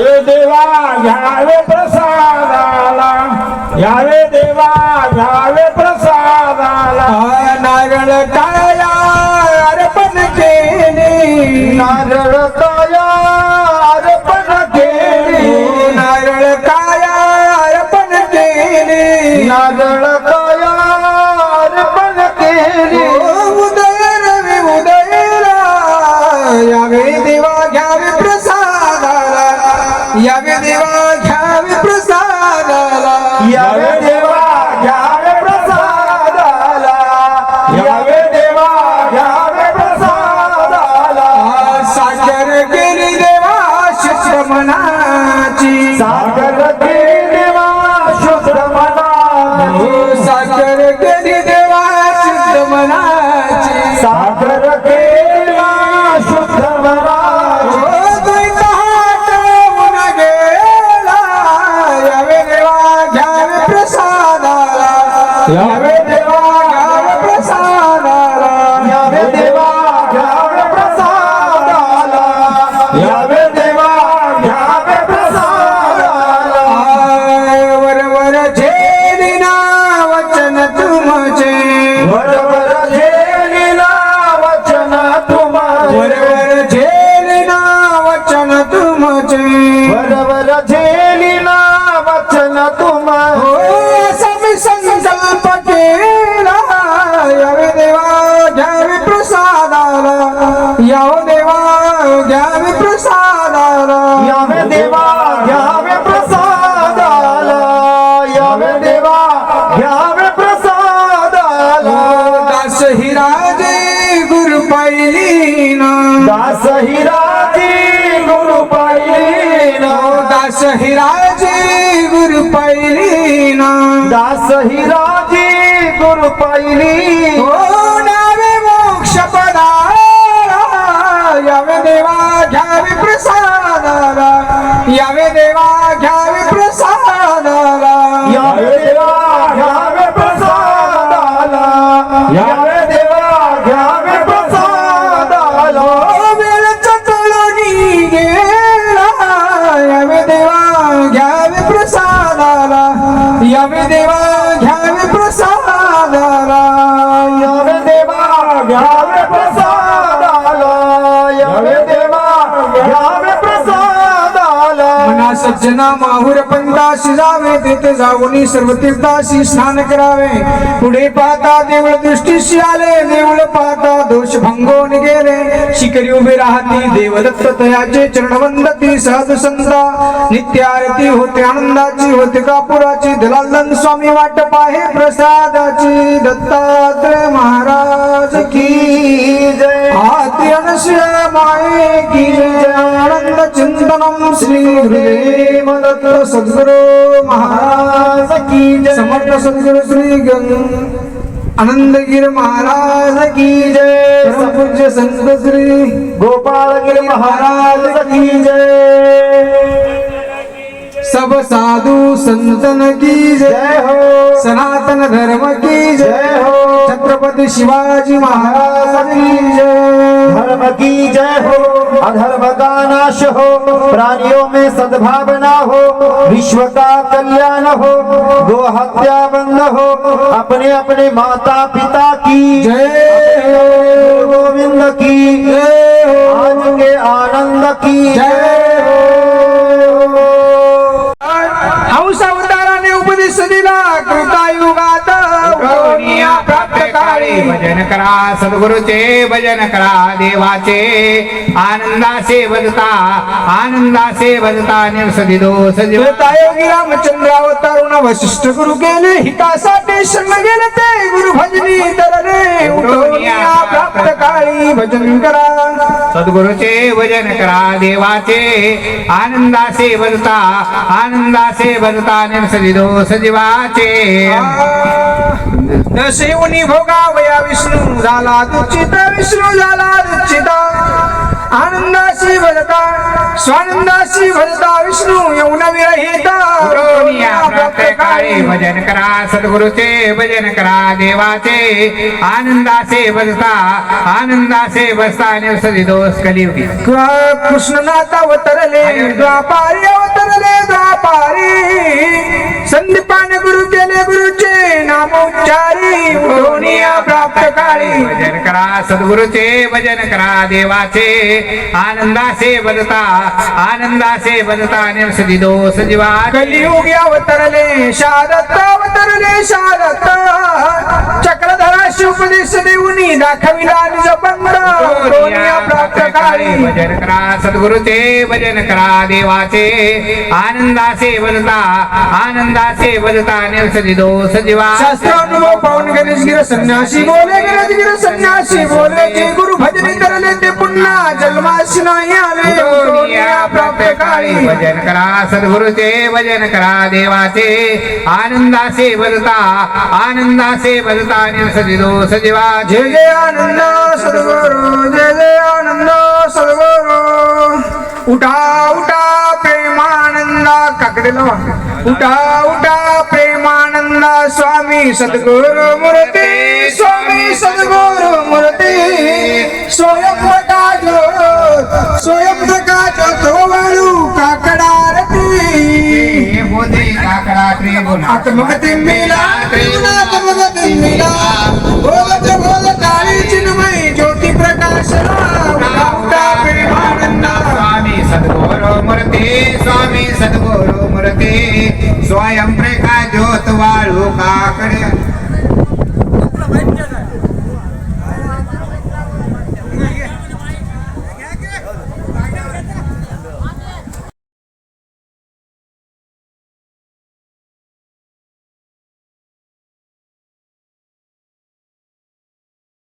हे देवा घ्यावे प्रसादाला. यावे देवा घ्यावे प्रसादाला. नारळ काया अर्पण केली. नारळ काया अर्पण केली. नारळ काया अर्पण केली. नारळ यावे देवा घ्यावे प्रसादाला. यावे देवा घ्यावे प्रसादाला. यावे देवा घ्यावे प्रसादाला. साखर केली देवा शुद्ध मनाची सागर देवा शुद्ध मनाची साखर केली देवा शुद्ध मनाची सागर देवा शुद्ध मनाची यावे देवा यावे देवा घ्यावे प्रसादाला यावे देवा घ्यावे प्रसादाला वरवर झेलिना वचन तुमचे बरोबर झेलिला वचन तुम्हाला वरवर झेलिना वचन तुमचे बरोबर झेलिला घ्यावे प्रसादाला. यावे देवा घ्यावे प्रसादाला. यावे देवा घ्यावे प्रसादाला. दास हिराजे गुरु पाहिलीना दास हिराजी गुरु पाहिलीना दास हिराजे गुरु पाहिलीना दास हिराजी यावे देवा घ्यावे प्रसाद यावे देवा घ्यावे अर्चना माहुर पंताशी जावे तेथे जाऊनी सर्व तीर्थाशी स्नान करावे. पुढे पाहता देवळ दृष्टीशी आले देवळ पाहता दोष भंगोन गेले. शिकरी उभे राहती देवदत्त तयाचे चरण वंदती साधू संता. नित्य आरती होते आनंदाची होते कापुराची दलालन स्वामी वाट पाहे प्रसादाची. दत्तात्रय महाराज की जय. आती अनसुया माये की जय. श्री दत्त सद्गुरु महाराज की जय। समर्थ सद्गुरु श्री गंग आनंदगिर महाराज की जय। पूज्य संत श्री गोपाळगिरी महाराज की जय। सब साधु संतन की जय। हो। सनातन धर्म की जय हो। छत्रपति शिवाजी महाराज की जय। धर्म की जय हो अधर्म का नाश हो प्राणियों में सद्भावना हो विश्व का कल्याण हो गो हत्या बंद हो अपने अपने माता पिता की जय हो। गोविंद की जय हो। आज के आनंद की जय भजन करा सद्गुरुचे भजन करा देवाचे. आनंदासे बदता आनंदासे बदता निर्सदी दोष योगी रामचंद्र अवतारून वशिष्ठ गुरु गेले हितासाठी शरण गेले ते गुरु भजनी तरले उठवनिया प्राप्त काळी भजन करा. सद्गुरुचे भजन करा देवाचे. आनंदासे बदता आनंदासे बदता निर्सदी दोष जीवाचे दशयुनी भोगावया विष्णू झाला दुचित विष्णू झाला दुचिता आनंदाशी भजता स्वानंदाशी भजता विष्णू येऊन विरहिता. काळी भजन करा सद्गुरुचे भजन करा देवाचे आनंदाचे बसता आनंदाचे बसता निवसती दोष कलियुगी. कृष्णनाथ अवतरले द्वापारी अवतरले द्वापारी. संदीपान गुरु केले गुरुचे नामोच्चारी प्राप्त काळी भजन करा सद्गुरुचे भजन करा देवाचे आनंदाचे बदता आनंदाचे बदता निवसती दोष जीवा कलियुगी अवतरले शारद अवतरले शारद. चक्रधरा शिवपदेश देऊनी दाखविला निज पंथ काळी भजन करा सद्गुरुचे भजन करा देवाचे. आनंदाचे बदता आनंदाचे बदता निवसती दोष जीवा. शास्त्रानुभव पाहून गणेश गिर संन्यासी बोले गणेश गिर संन्यासी बोले जे गुरु भजन करले ते पुन्हा जन्माशी नाही आले. प्राप्त काळी. भजन करा सद्गुरुचे भजन करा देवाचे. आनंदाचे बदता आनंदाचे बदता निवसती दोष जीवा. जय जय आनंद सद्गुरु जय जय आनंद. प्रेमानंद सरोवर उठा उठा प्रेमानंदा काकडे लावा उठा उठा प्रेमानंदा स्वामी सद्गुरु मूर्ती स्वामी सद्गुरु मूर्ती. स्वयंप्रकाश स्वयंप्रकाश तोवरू काकडारती. बोधी काकडा त्रिगुण आत्मगती मिला. त्रिगुणात्मगती मिला भोगत So I am